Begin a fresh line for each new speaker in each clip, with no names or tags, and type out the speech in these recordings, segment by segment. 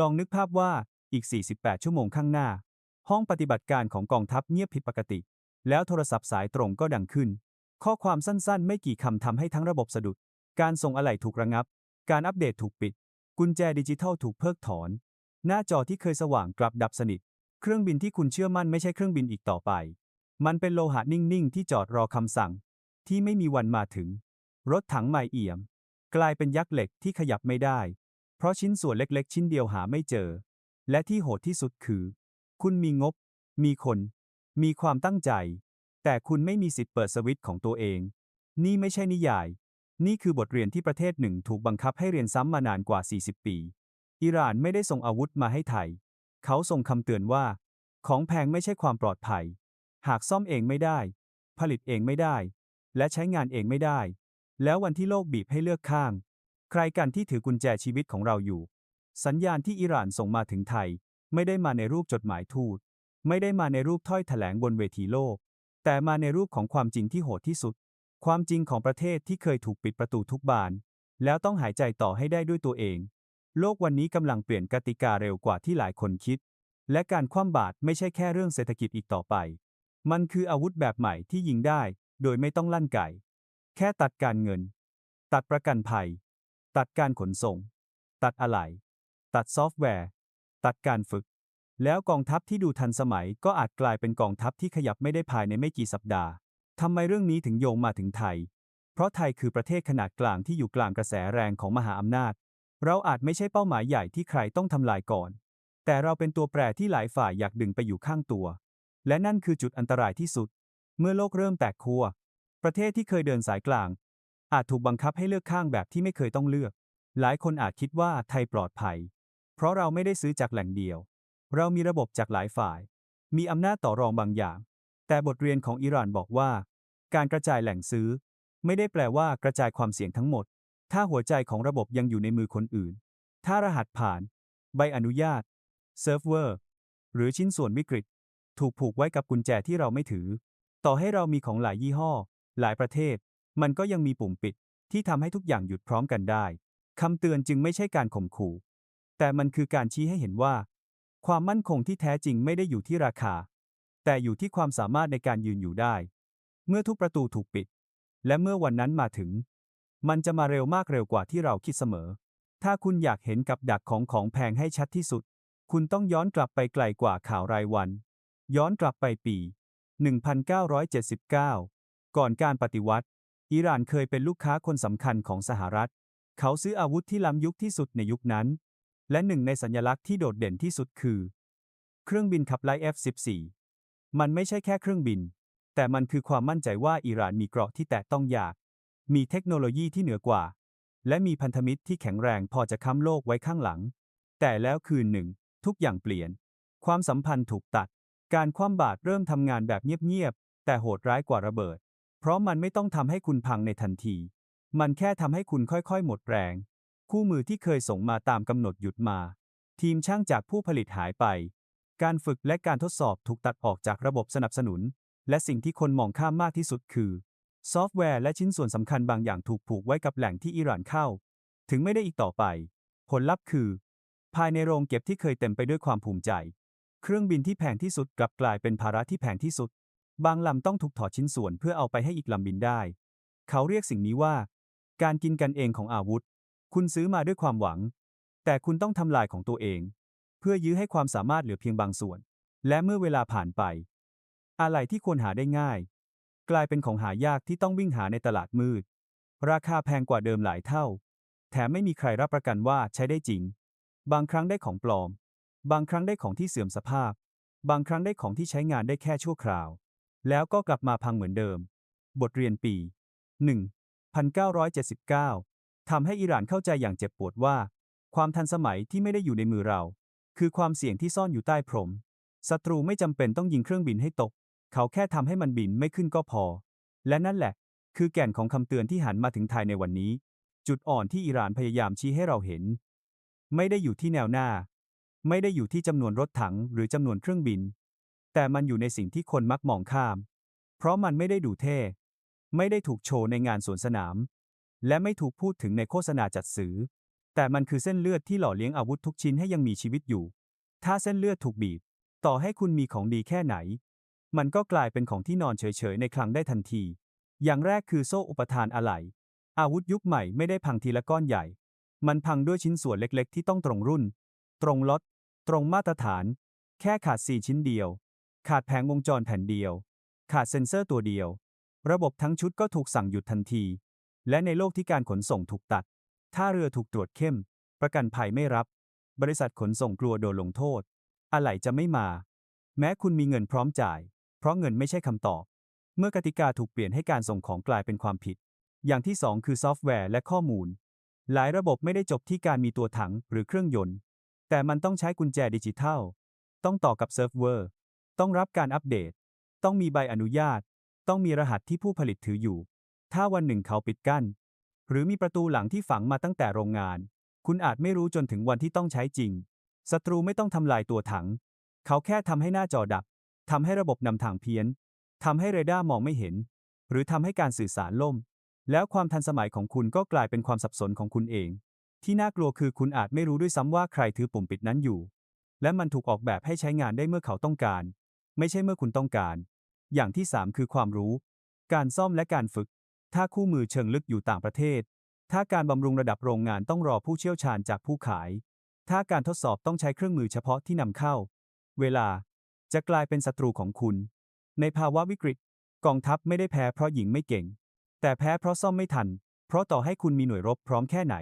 ลองนึกภาพว่าอีก 48 ชั่วโมงข้างหน้า ห้องปฏิบัติการของกองทัพเงียบผิดปกติ แล้วโทรศัพท์สายตรงก็ดังขึ้น ข้อความสั้นๆ ไม่กี่คำทำให้ทั้งระบบสะดุด การส่งอะไหล่ถูกระงับ การอัปเดตถูกปิด กุญแจดิจิทัลถูกเพิกถอน หน้าจอที่เคยสว่างกลับดับสนิท เครื่องบินที่คุณเชื่อมั่นไม่ใช่เครื่องบินอีกต่อไป มันเป็นโลหะนิ่งๆ ที่จอดรอคำสั่ง ที่ไม่มีวันมาถึง รถถังไม่เอี่ยม กลายเป็นยักษ์เหล็กที่ขยับไม่ได้ เพราะชิ้นส่วนเล็กๆ ชิ้นเดียวหาไม่เจอ และที่โหดที่สุดคือ คุณมีงบ มีคน มีความตั้งใจ แต่คุณไม่มีสิทธิ์เปิดสวิตช์ของตัวเอง นี่ไม่ใช่นิยาย นี่คือบทเรียนที่ประเทศหนึ่งถูกบังคับให้เรียนซ้ำมานานกว่า 40 ปี อิหร่านไม่ได้ส่งอาวุธมาให้ไทย เขาส่งคำเตือนว่า ของแพงไม่ใช่ความปลอดภัย หากซ่อมเองไม่ได้ ผลิตเองไม่ได้ และใช้งานเองไม่ได้ แล้ววันที่โลกบีบให้เลือกข้าง ใครกันที่ถือกุญแจชีวิตของเราอยู่ สัญญาณที่อิหร่านส่งมาถึงไทย ไม่ได้มาในรูปจดหมายทูต ไม่ได้มาในรูปถ้อยแถลงบนเวทีโลก แต่มาในรูปของความจริงที่โหดที่สุด ความจริงของประเทศที่เคยถูกปิดประตูทุกบาน แล้วต้องหายใจต่อให้ได้ด้วยตัวเอง โลกวันนี้กำลังเปลี่ยนกติกาเร็วกว่าที่หลายคนคิด และการคว่ำบาตรไม่ใช่แค่เรื่องเศรษฐกิจอีกต่อไป มันคืออาวุธแบบใหม่ที่ยิงได้ โดยไม่ต้องลั่นไก่แค่ตัดการเงิน ตัดประกันภัย ตัดการขนส่ง ตัดอะไหล่ ตัดซอฟต์แวร์ ตัดการฝึก แล้วกองทัพที่ดูทันสมัยก็อาจกลายเป็นกองทัพที่ขยับไม่ได้ภายในไม่กี่สัปดาห์ ทำไมเรื่องนี้ถึงโยงมาถึงไทย เพราะไทยคือประเทศขนาดกลางที่อยู่กลางกระแสแรงของมหาอำนาจ เราอาจไม่ใช่เป้าหมายใหญ่ที่ใครต้องทำลายก่อน แต่เราเป็นตัวแปรที่หลายฝ่ายอยากดึงไปอยู่ข้างตัว และนั่นคือจุดอันตรายที่สุด เมื่อโลกเริ่มแตกคัวประเทศที่เคยเดินสายกลาง อาจถูกบังคับให้เลือกข้างแบบที่ไม่เคยต้องเลือก หลายคนอาจคิดว่าไทยปลอดภัย เพราะเราไม่ได้ซื้อจากแหล่งเดียว เรามีระบบจากหลายฝ่าย มีอำนาจต่อรองบางอย่าง แต่บทเรียนของอิหร่านบอกว่า การกระจายแหล่งซื้อ ไม่ได้แปลว่ากระจายความเสี่ยงทั้งหมด ถ้าหัวใจของระบบยังอยู่ในมือคนอื่น ถ้ารหัสผ่าน ใบอนุญาต เซิร์ฟเวอร์ หรือชิ้นส่วนวิกฤต ถูกผูกไว้กับกุญแจที่เราไม่ถือ ต่อให้เรามีของหลายยี่ห้อ หลายประเทศ มันก็ยังมีปุ่มปิดที่ทำให้ทุกอย่างหยุดพร้อมกันได้คำเตือนจึงไม่ใช่การข่มขู่ แต่มันคือการชี้ให้เห็นว่า ความมั่นคงที่แท้จริงไม่ได้อยู่ที่ราคา แต่อยู่ที่ความสามารถในการยืนอยู่ได้ เมื่อทุกประตูถูกปิด และเมื่อวันนั้นมาถึง มันจะมาเร็วมากเร็วกว่าที่เราคิดเสมอ ถ้าคุณอยากเห็นกับดักของของแพงให้ชัดที่สุด คุณต้องย้อนกลับไปไกลกว่าข่าวรายวัน ย้อนกลับไปปี 1979 ก่อนการปฏิวัติ อิหร่านเคยเป็นลูกค้าคนสำคัญของสหรัฐ เขาซื้ออาวุธที่ล้ำยุคที่สุดในยุคนั้น และหนึ่งในสัญลักษณ์ที่โดดเด่นที่สุดคือ เครื่องบินขับไล่ F-14 มันไม่ใช่แค่เครื่องบิน แต่มันคือความมั่นใจว่าอิหร่านมีเกราะที่แตะต้องยาก มีเทคโนโลยีที่เหนือกว่า และมีพันธมิตรที่แข็งแรงพอจะค้ำโลกไว้ข้างหลัง แต่แล้วคืนหนึ่ง ทุกอย่างเปลี่ยน ความสัมพันธ์ถูกตัด การคว่ำบาตรเริ่มทำงานแบบเงียบๆแต่โหดร้ายกว่าระเบิด เพราะมันไม่ต้องทำให้คุณพังในทันที มันแค่ทำให้คุณค่อยๆ หมดแรง คู่มือที่เคยส่งมาตามกำหนดหยุดมา ทีมช่างจากผู้ผลิตหายไป การฝึกและการทดสอบถูกตัดออกจากระบบสนับสนุน และสิ่งที่คนมองข้ามมากที่สุดคือ ซอฟต์แวร์และชิ้นส่วนสำคัญบางอย่างถูกผูกไว้กับแหล่งที่อิหร่านเข้า ถึงไม่ได้อีกต่อไป ผลลัพธ์คือ ภายในโรงเก็บที่เคยเต็มไปด้วยความภูมิใจ เครื่องบินที่แพงที่สุดกลับกลายเป็นภาระที่แพงที่สุด บางลำต้องถูกถอดชิ้นส่วนเพื่อเอาไปให้อีกลำบินได้ เขาเรียกสิ่งนี้ว่า การกินกันเองของอาวุธ คุณซื้อมาด้วยความหวัง แต่คุณต้องทำลายของตัวเอง เพื่อยื้อให้ความสามารถเหลือเพียงบางส่วน และเมื่อเวลาผ่านไป อะไรที่ควรหาได้ง่าย กลายเป็นของหายากที่ต้องวิ่งหาในตลาดมืด ราคาแพงกว่าเดิมหลายเท่า แถมไม่มีใครรับประกันว่าใช้ได้จริง บางครั้งได้ของปลอม บางครั้งได้ของที่เสื่อมสภาพ บางครั้งได้ของที่ใช้งานได้แค่ชั่วคราว แล้วก็กลับมาพังเหมือนเดิม บทเรียนปี1 1979 ทำให้อิหร่านเข้าใจอย่างเจ็บปวดว่า ความทันสมัยที่ไม่ได้อยู่ในมือเรา คือความเสี่ยงที่ซ่อนอยู่ใต้พรม ศัตรูไม่จำเป็นต้องยิงเครื่องบินให้ตก เขาแค่ทำให้มันบินไม่ขึ้นก็พอ และนั่นแหละ คือแก่นของคำเตือนที่หันมาถึงไทยในวันนี้ จุดอ่อนที่อิหร่านพยายามชี้ให้เราเห็น ไม่ได้อยู่ที่แนวหน้า ไม่ได้อยู่ที่จำนวนรถถังหรือจำนวนเครื่องบิน แต่มันอยู่ในสิ่งที่คนมักมองข้าม เพราะมันไม่ได้ดูเท่ ไม่ได้ถูกโชว์ในงานสวนสนาม และไม่ถูกพูดถึงในโฆษณาจัดซื้อ แต่มันคือเส้นเลือดที่หล่อเลี้ยงอาวุธทุกชิ้นให้ยังมีชีวิตอยู่ ถ้าเส้นเลือดถูกบีบ ต่อให้คุณมีของดีแค่ไหน มันก็กลายเป็นของที่นอนเฉยๆในคลังได้ทันที อย่างแรกคือโซ่อุปทานอะไหล่อาวุธยุคใหม่ไม่ได้พังทีละก้อนใหญ่ มันพังด้วยชิ้นส่วนเล็กๆ ที่ต้องตรงรุ่น ตรงล็อต ตรงมาตรฐาน แค่ขาด4ชิ้นเดียว ขาดแผงวงจรแผ่นเดียว ขาดเซ็นเซอร์ตัวเดียว ระบบทั้งชุดก็ถูกสั่งหยุดทันที และในโลกที่การขนส่งถูกตัดถ้าเรือถูกตรวจเข้ม ประกันภัยไม่รับ บริษัทขนส่งกลัวโดนลงโทษ อะไหล่จะไม่มา แม้คุณมีเงินพร้อมจ่าย เพราะเงินไม่ใช่คำตอบ เมื่อกติกาถูกเปลี่ยนให้การส่งของกลายเป็นความผิด อย่างที่สองคือซอฟต์แวร์และข้อมูล หลายระบบไม่ได้จบที่การมีตัวถังหรือเครื่องยนต์ แต่มันต้องใช้กุญแจดิจิทัล ต้องต่อกับเซิร์ฟเวอร์ ต้องรับการอัปเดต ต้องมีใบอนุญาต ต้องมีรหัสที่ผู้ผลิตถืออยู่ ถ้าวันหนึ่งเขาปิดกั้น หรือมีประตูหลังที่ฝังมาตั้งแต่โรงงาน คุณอาจไม่รู้จนถึงวันที่ต้องใช้จริง ศัตรูไม่ต้องทำลายตัวถัง เขาแค่ทำให้หน้าจอดับทำให้ระบบนำทางเพี้ยนทำให้เรดาร์มองไม่เห็น หรือทำให้การสื่อสารล่ม แล้วความทันสมัยของคุณก็กลายเป็นความสับสนของคุณเอง ที่น่ากลัวคือคุณอาจไม่รู้ด้วยซ้ำว่าใครถือปุ่มปิดนั้นอยู่ และมันถูกออกแบบให้ใช้งานได้เมื่อเขาต้องการ ไม่ใช่เมื่อคุณต้องการ อย่างที่ 3 คือความรู้ การซ่อมและการฝึก ถ้าคู่มือเชิงลึกอยู่ต่างประเทศ ถ้าการบำรุงระดับโรงงานต้องรอผู้เชี่ยวชาญจากผู้ขาย ถ้าการทดสอบต้องใช้เครื่องมือเฉพาะที่นำเข้า เวลา จะกลายเป็นศัตรูของคุณ ในภาวะวิกฤต กองทัพไม่ได้แพ้เพราะหญิงไม่เก่ง แต่แพ้เพราะซ่อมไม่ทัน เพราะต่อให้คุณมีหน่วยรบพร้อมแค่ไหน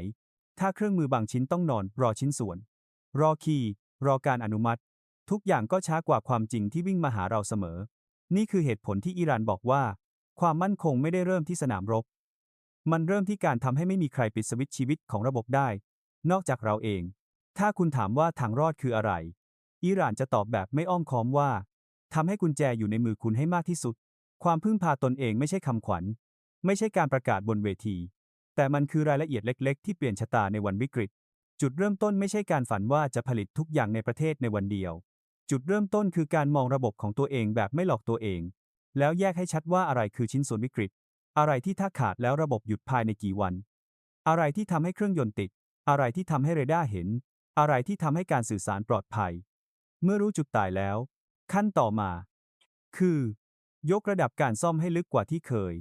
ถ้าเครื่องมือบางชิ้นต้องนอน รอชิ้นส่วน รอคีย์รอการอนุมัติ ทุกอย่างก็ช้ากว่าความจริงที่วิ่งมาหาเราเสมอ นี่คือเหตุผลที่อิหร่านบอกว่า ความมั่นคงไม่ได้เริ่มที่สนามรบ มันเริ่มที่การทำให้ไม่มีใครปิดสวิตช์ชีวิตของระบบได้ นอกจากเราเอง ถ้าคุณถามว่าทางรอดคืออะไร อิหร่านจะตอบแบบไม่อ้อมค้อมว่าทำให้กุญแจอยู่ในมือคุณให้มากที่สุด ความพึ่งพาตนเองไม่ใช่คำขวัญ ไม่ใช่การประกาศบนเวที แต่มันคือรายละเอียดเล็ก ๆ ที่เปลี่ยนชะตาในวันวิกฤตจุดเริ่มต้นไม่ใช่การฝันว่าจะผลิตทุกอย่างในประเทศในวันเดียว จุดเริ่มต้นคือการมองระบบของตัวเองแบบไม่หลอกตัวเอง แล้วแยกให้ชัดว่าอะไรคือชิ้นส่วนวิกฤต อะไรที่ถ้าขาดแล้วระบบหยุดภายในกี่วัน อะไรที่ทำให้เครื่องยนต์ติด อะไรที่ทำให้เรดาร์เห็น อะไรที่ทำให้การสื่อสารปลอดภัย เมื่อรู้จุดตายแล้ว ขั้นต่อมา คือ ยกระดับการซ่อมให้ลึกกว่าที่เคย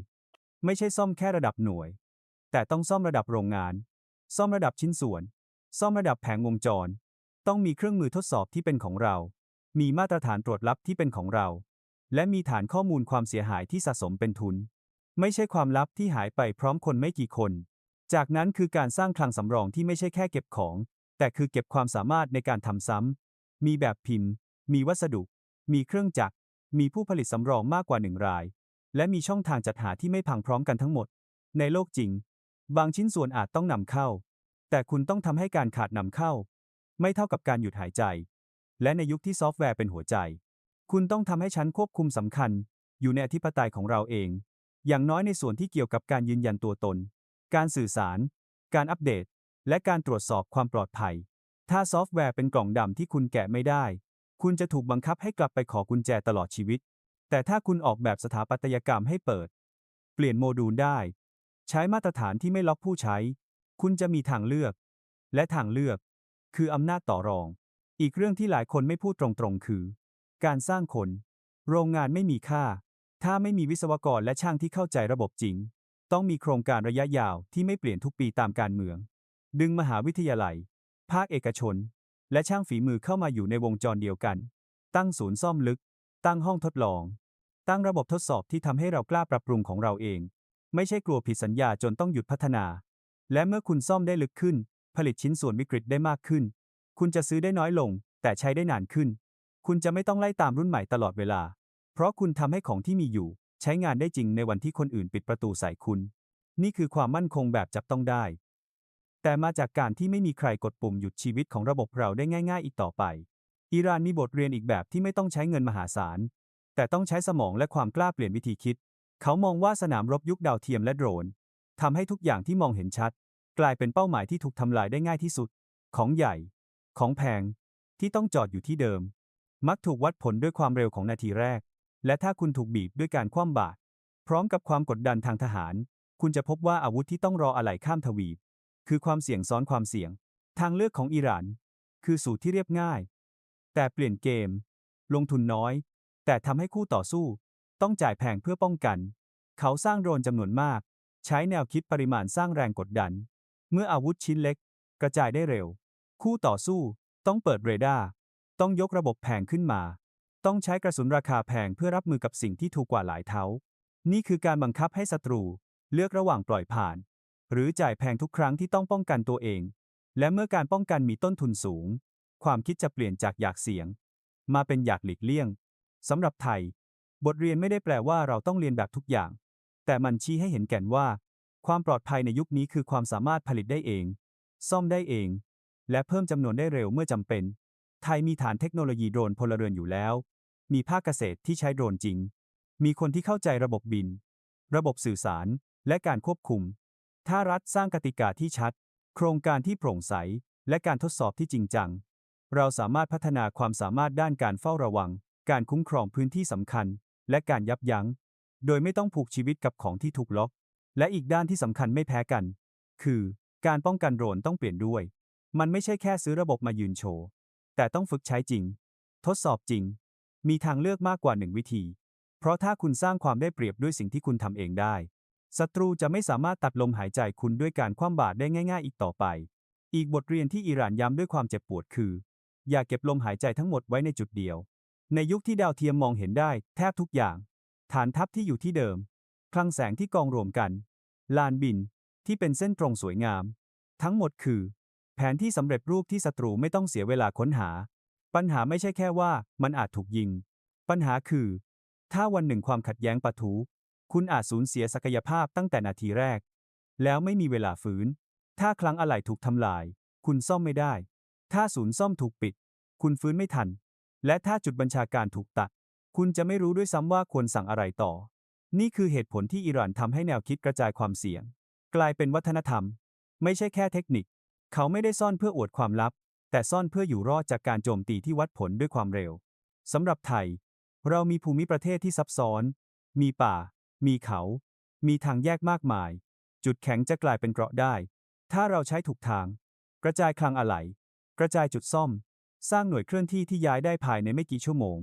ไม่ใช่ซ่อมแค่ระดับหน่วย แต่ต้องซ่อมระดับโรงงาน ซ่อมระดับชิ้นส่วน ซ่อมระดับแผงวงจร ต้องมีเครื่องมือทดสอบที่เป็นของเรา มีมาตรฐานตรวจลับที่เป็นของเรา และมีฐานข้อมูลความเสียหายที่สะสมเป็นทุน ไม่ใช่ความลับที่หายไปพร้อมคนไม่กี่คน จากนั้นคือการสร้างคลังสำรองที่ไม่ใช่แค่เก็บของ แต่คือเก็บความสามารถในการทำซ้ำ มีแบบพิมพ์ มีวัสดุ มีเครื่องจักร มีผู้ผลิตสำรองมากกว่าหนึ่งราย และมีช่องทางจัดหาที่ไม่พังพร้อมกันทั้งหมด ในโลกจริง บางชิ้นส่วนอาจต้องนำเข้า แต่คุณต้องทำให้การขาดนำเข้า ไม่เท่ากับการหยุดหายใจ และในยุคที่ซอฟต์แวร์เป็นหัวใจ คุณต้องทำให้ชั้นควบคุมสำคัญ อยู่ในอธิปไตยของเราเอง อย่างน้อยในส่วนที่เกี่ยวกับการยืนยันตัวตน การสื่อสาร การอัปเดต และการตรวจสอบความปลอดภัย ถ้าซอฟต์แวร์เป็นกล่องดำที่คุณแกะไม่ได้ คุณจะถูกบังคับให้กลับไปขอกุญแจตลอดชีวิต แต่ถ้าคุณออกแบบสถาปัตยกรรมให้เปิด เปลี่ยนโมดูลได้ ใช้มาตรฐานที่ไม่ล็อกผู้ใช้ คุณจะมีทางเลือก และทางเลือก คืออำนาจต่อรอง อีกเรื่องที่หลายคนไม่พูดตรงๆ คือ การสร้างคน โรงงานไม่มีค่า ถ้าไม่มีวิศวกรและช่างที่เข้าใจระบบจริง ต้องมีโครงการระยะยาวที่ไม่เปลี่ยนทุกปีตามการเมือง ดึงมหาวิทยาลัย ภาคเอกชน และช่างฝีมือเข้ามาอยู่ในวงจรเดียวกัน ตั้งศูนย์ซ่อมลึก ตั้งห้องทดลอง ตั้งระบบทดสอบที่ทำให้เรากล้าปรับปรุงของเราเอง ไม่ใช่กลัวผิดสัญญาจนต้องหยุดพัฒนา และเมื่อคุณซ่อมได้ลึกขึ้น ผลิตชิ้นส่วนวิกฤตได้มากขึ้น คุณจะซื้อได้น้อยลง แต่ใช้ได้นานขึ้น คุณจะไม่ต้องไล่ตามรุ่นใหม่ตลอดเวลา เพราะคุณทำให้ของที่มีอยู่ ใช้งานได้จริงในวันที่คนอื่นปิดประตูใส่คุณ นี่คือความมั่นคงแบบจับต้องได้ แต่มาจากการที่ไม่มีใครกดปุ่มหยุดชีวิตของระบบเราได้ง่าย ๆ อีกต่อไป อิหร่านมีบทเรียนอีกแบบที่ไม่ต้องใช้เงินมหาศาล แต่ต้องใช้สมองและความกล้าเปลี่ยนวิธีคิด เขามองว่าสนามรบยุคดาวเทียมและโดรนทำให้ทุกอย่างที่มองเห็นชัด กลายเป็นเป้าหมายที่ถูกทำลายได้ง่ายที่สุด ของใหญ่ ของแพงที่ต้องจอดอยู่ที่เดิม มักถูกวัดผลด้วยความเร็วของนาทีแรก และถ้าคุณถูกบีบด้วยการคว่ำบาตรพร้อมกับความกดดันทางทหาร คุณจะพบว่าอาวุธที่ต้องรออะไหล่ข้ามทวีป คือความเสี่ยงซ้อนความเสี่ยง ทางเลือกของอิหร่าน คือสูตรที่เรียบง่าย แต่เปลี่ยนเกม ลงทุนน้อย แต่ทำให้คู่ต่อสู้ ต้องจ่ายแพงเพื่อป้องกัน เขาสร้างโดรนจำนวนมาก ใช้แนวคิดปริมาณสร้างแรงกดดัน เมื่ออาวุธชิ้นเล็ก กระจายได้เร็ว คู่ต่อสู้ ต้องเปิดเรดาร์ต้องยกระบบแพงขึ้นมา ต้องใช้กระสุนราคาแพงเพื่อรับมือกับสิ่งที่ถูกกว่าหลายเท่า นี่คือการบังคับให้ศัตรู เลือกระหว่างปล่อยผ่าน หรือจ่ายแพงทุกครั้งที่ต้องป้องกันตัวเอง และเมื่อการป้องกันมีต้นทุนสูง ความคิดจะเปลี่ยนจากอยากเสี่ยง มาเป็นอยากหลีกเลี่ยงสำหรับไทย บทเรียนไม่ได้แปลว่าเราต้องเรียนแบบทุกอย่าง แต่มันชี้ให้เห็นแก่นว่า ความปลอดภัยในยุคนี้คือความสามารถผลิตได้เอง ซ่อมได้เอง และเพิ่มจำนวนได้เร็วเมื่อจำเป็น ไทยมีฐานเทคโนโลยีโดรนพลเรือนอยู่แล้ว มีภาคเกษตรที่ใช้โดรนจริง มีคนที่เข้าใจระบบบิน ระบบสื่อสาร และการควบคุม ถ้ารัฐสร้างกติกาที่ชัด โครงการที่โปร่งใส และการทดสอบที่จริงจัง เราสามารถพัฒนาความสามารถด้านการเฝ้าระวัง การคุ้มครองพื้นที่สำคัญ และการยับยั้ง โดยไม่ต้องผูกชีวิตกับของที่ถูกล็อก และอีกด้านที่สำคัญไม่แพ้กัน คือ การป้องกันโดรนต้องเปลี่ยนด้วย มันไม่ใช่แค่ซื้อระบบมายืนโชว์ แต่ต้องฝึกใช้จริง ทดสอบจริง มีทางเลือกมากกว่าหนึ่งวิธี เพราะถ้าคุณสร้างความได้เปรียบด้วยสิ่งที่คุณทำเองได้ ศัตรูจะไม่สามารถตัดลมหายใจคุณด้วยการคว่ำบาตรได้ง่ายๆ อีกต่อไป อีกบทเรียนที่อิหร่านย้ำด้วยความเจ็บปวดคือ อย่าเก็บลมหายใจทั้งหมดไว้ในจุดเดียว ในยุคที่ดาวเทียมมองเห็นได้ แทบทุกอย่าง ฐานทัพที่อยู่ที่เดิม คลังแสงที่กองรวมกัน ลานบิน ที่เป็นเส้นตรงสวยงาม ทั้งหมดคือ ผนที่สำเร็จรูปที่ศัตรูไม่ต้องเสียเวลาค้นหา ปัญหาไม่ใช่แค่ว่ามันอาจถูกยิง ปัญหาคือ ถ้าวันหนึ่งความขัดแย้งปะทุ คุณอาจสูญเสียศักยภาพตั้งแต่นาทีแรก แล้วไม่มีเวลาฟื้นถ้าคลังอะไหล่ถูกทำลาย คุณซ่อมไม่ได้ ถ้าศูนย์ซ่อมถูกปิด คุณฟื้นไม่ทัน และถ้าจุดบัญชาการถูกตัด คุณจะไม่รู้ด้วยซ้ำว่าควรสั่งอะไรต่อ นี่คือเหตุผลที่อิหร่านทำให้แนวคิดกระจายความเสี่ยง กลายเป็นวัฒนธรรม ไม่ใช่แค่เทคนิค เขาไม่ได้ซ่อนเพื่ออวดความลับ แต่ซ่อนเพื่ออยู่รอดจากการโจมตีที่วัดผลด้วยความเร็วสำหรับไทย เรามีภูมิประเทศที่ซับซ้อน มีป่า มีเขา มีทางแยกมากมาย จุดแข็งจะกลายเป็นเกราะได้ ถ้าเราใช้ถูกทาง กระจายคลังอะไหล่กระจายจุดซ่อม สร้างหน่วยเคลื่อนที่ที่ย้ายได้ภายในไม่กี่ชั่วโมง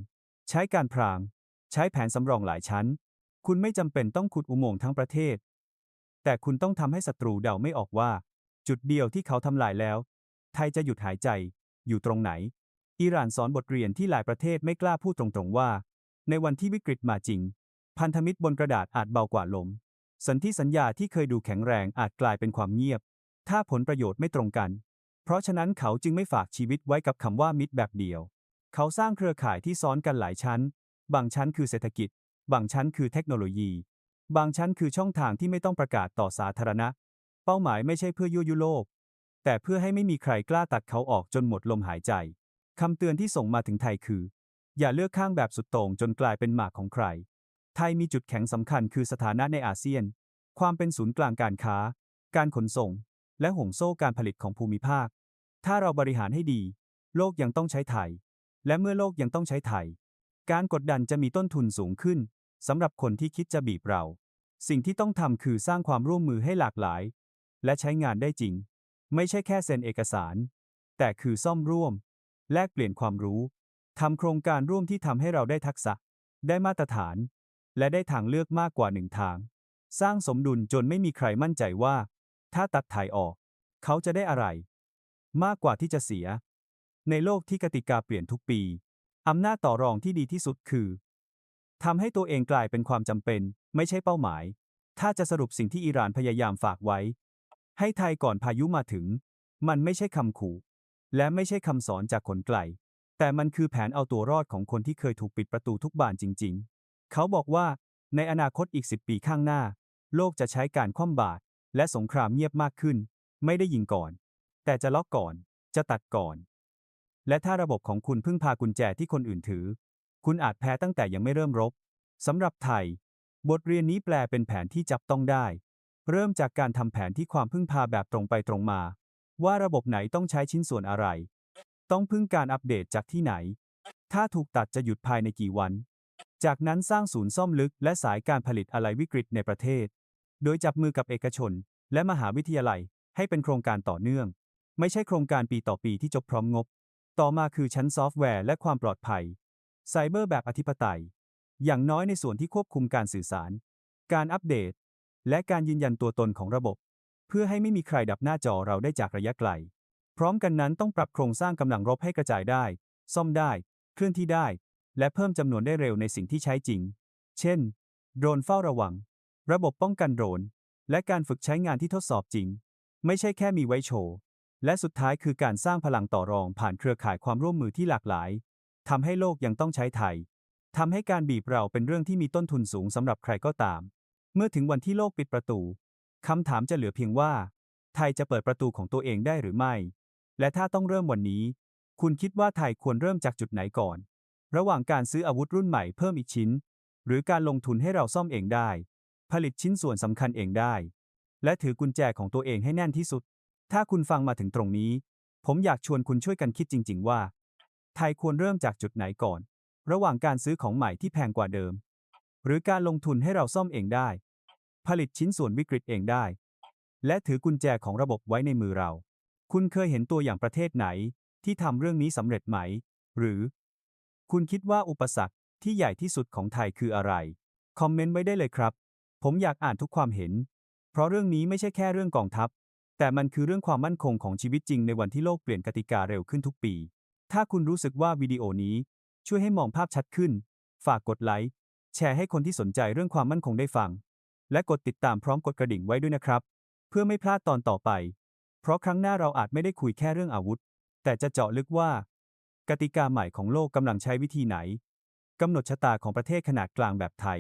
ใช้การพราง ใช้แผนสำรองหลายชั้น คุณไม่จำเป็นต้องขุดอุโมงค์ทั้งประเทศ แต่คุณต้องทำให้ศัตรูเดาไม่ออกว่า จุดเดียวที่เขาทำลายแล้ว ไทยจะหยุดหายใจ อยู่ตรงไหน อิหร่านสอนบทเรียนที่หลายประเทศไม่กล้าพูดตรงๆว่า ในวันที่วิกฤตมาจริง พันธมิตรบนกระดาษอาจเบากว่าลม สันที่สัญญาที่เคยดูแข็งแรงอาจกลายเป็นความเงียบ ถ้าผลประโยชน์ไม่ตรงกัน เพราะฉะนั้นเขาจึงไม่ฝากชีวิตไว้กับคำว่ามิตรแบบเดียว เขาสร้างเครือข่ายที่ซ้อนกันหลายชั้น บางชั้นคือเศรษฐกิจ บางชั้นคือเทคโนโลยี บางชั้นคือช่องทางที่ไม่ต้องประกาศต่อสาธารณะ เป้าหมายไม่ใช่เพื่อยั่วยุโลก แต่เพื่อให้ไม่มีใครกล้าตัดเขาออกจนหมดลมหายใจคำเตือนที่ส่งมาถึงไทยคือ อย่าเลือกข้างแบบสุดโต่งจนกลายเป็นหมากของใคร ไทยมีจุดแข็งสำคัญคือสถานะในอาเซียน ความเป็นศูนย์กลางการค้า การขนส่ง และห่วงโซ่การผลิตของภูมิภาค ถ้าเราบริหารให้ดี โลกยังต้องใช้ไทย และเมื่อโลกยังต้องใช้ไทย การกดดันจะมีต้นทุนสูงขึ้นสำหรับคนที่คิดจะบีบเรา สิ่งที่ต้องทำคือสร้างความร่วมมือให้หลากหลาย และใช้งานได้จริง ไม่ใช่แค่เซ็นเอกสาร แต่คือซ่อมร่วม แลกเปลี่ยนความรู้ทำโครงการร่วมที่ทำให้เราได้ทักษะ ได้มาตรฐาน และได้ทางเลือกมากกว่าหนึ่งทาง สร้างสมดุลจนไม่มีใครมั่นใจว่า ถ้าตัดถ่ายออก เขาจะได้อะไร มากกว่าที่จะเสีย ในโลกที่กติกาเปลี่ยนทุกปีอำนาจต่อรองที่ดีที่สุดคือทำให้ตัวเองกลายเป็นความจำเป็น ไม่ใช่เป้าหมาย ถ้าจะสรุปสิ่งที่อิหร่านพยายามฝากไว้ ให้ไทยก่อนพายุมาถึง มันไม่ใช่คำขู่ และไม่ใช่คำสอนจากคนไกล แต่มันคือแผนเอาตัวรอดของคนที่เคยถูกปิดประตูทุกบานจริง ๆ เขาบอกว่าในอนาคตอีกสิบปีข้างหน้า โลกจะใช้การคว่ำบาตรและสงครามเงียบมากขึ้น ไม่ได้ยิงก่อน แต่จะล็อกก่อน จะตัดก่อน และถ้าระบบของคุณพึ่งพากุญแจที่คนอื่นถือ คุณอาจแพ้ตั้งแต่ยังไม่เริ่มรบสำหรับไทย บทเรียนนี้แปลเป็นแผนที่จับต้องได้ เริ่มจากการทำแผนที่ความพึ่งพาแบบตรงไปตรงมา ว่าระบบไหนต้องใช้ชิ้นส่วนอะไร ต้องพึ่งการอัปเดตจากที่ไหน ถ้าถูกตัดจะหยุดภายในกี่วัน จากนั้นสร้างศูนย์ซ่อมลึกและสายการผลิตอะไรวิกฤตในประเทศ โดยจับมือกับเอกชน และมหาวิทยาลัยให้เป็นโครงการต่อเนื่อง ไม่ใช่โครงการปีต่อปีที่จบพร้อมงบ ต่อมาคือชั้นซอฟต์แวร์และความปลอดภัยไซเบอร์แบบอธิปไตย อย่างน้อยในส่วนที่ควบคุมการสื่อสาร การอัปเดต และการยืนยันตัวตนของระบบ เพื่อให้ไม่มีใครดับหน้าจอเราได้จากระยะไกล พร้อมกันนั้นต้องปรับโครงสร้างกำลังรบให้กระจายได้ ซ่อมได้ เคลื่อนที่ได้ และเพิ่มจำนวนได้เร็วในสิ่งที่ใช้จริง เช่น โดรนเฝ้าระวัง ระบบป้องกันโดรน และการฝึกใช้งานที่ทดสอบจริง ไม่ใช่แค่มีไว้โชว์ และสุดท้ายคือการสร้างพลังต่อรองผ่านเครือข่ายความร่วมมือที่หลากหลายทำให้โลกยังต้องใช้ไทยทำให้การบีบเราเป็นเรื่องที่มีต้นทุนสูงสำหรับใครก็ตาม เมื่อถึงวันที่โลกปิดประตู คำถามจะเหลือเพียงว่า ไทยจะเปิดประตูของตัวเองได้หรือไม่ และถ้าต้องเริ่มวันนี้ คุณคิดว่าไทยควรเริ่มจากจุดไหนก่อน ระหว่างการซื้ออาวุธรุ่นใหม่เพิ่มอีกชิ้น หรือการลงทุนให้เราซ่อมเองได้ ผลิตชิ้นส่วนสำคัญเองได้ และถือกุญแจของตัวเองให้แน่นที่สุด ถ้าคุณฟังมาถึงตรงนี้ ผมอยากชวนคุณช่วยกันคิดจริง ๆ ว่า ไทยควรเริ่มจากจุดไหนก่อน ระหว่างการซื้อของใหม่ที่แพงกว่าเดิม หรือการลงทุนให้เราซ่อมเองได้ ผลิตชิ้นส่วนวิกฤตเองได้ และถือกุญแจของระบบไว้ในมือเรา คุณเคยเห็นตัวอย่างประเทศไหน ที่ทำเรื่องนี้สำเร็จไหม หรือ คุณคิดว่าอุปสรรคที่ใหญ่ที่สุดของไทยคืออะไร คอมเมนต์ไว้ได้เลยครับ ผมอยากอ่านทุกความเห็น เพราะเรื่องนี้ไม่ใช่แค่เรื่องกองทัพ แต่มันคือเรื่องความมั่นคงของชีวิตจริงในวันที่โลกเปลี่ยนกติกาเร็วขึ้นทุกปี ถ้าคุณรู้สึกว่าวิดีโอนี้ช่วยให้มองภาพชัดขึ้น ฝากกดไลค์ แชร์ให้คนที่สนใจเรื่องความมั่นคงได้ฟัง และกดติดตามพร้อมกดกระดิ่งไว้ด้วยนะครับ เพื่อไม่พลาดตอนต่อไป เพราะครั้งหน้าเราอาจไม่ได้คุยแค่เรื่องอาวุธ แต่จะเจาะลึกว่า กติกาใหม่ของโลกกำลังใช้วิธีไหนกำหนดชะตาของประเทศขนาดกลางแบบไทย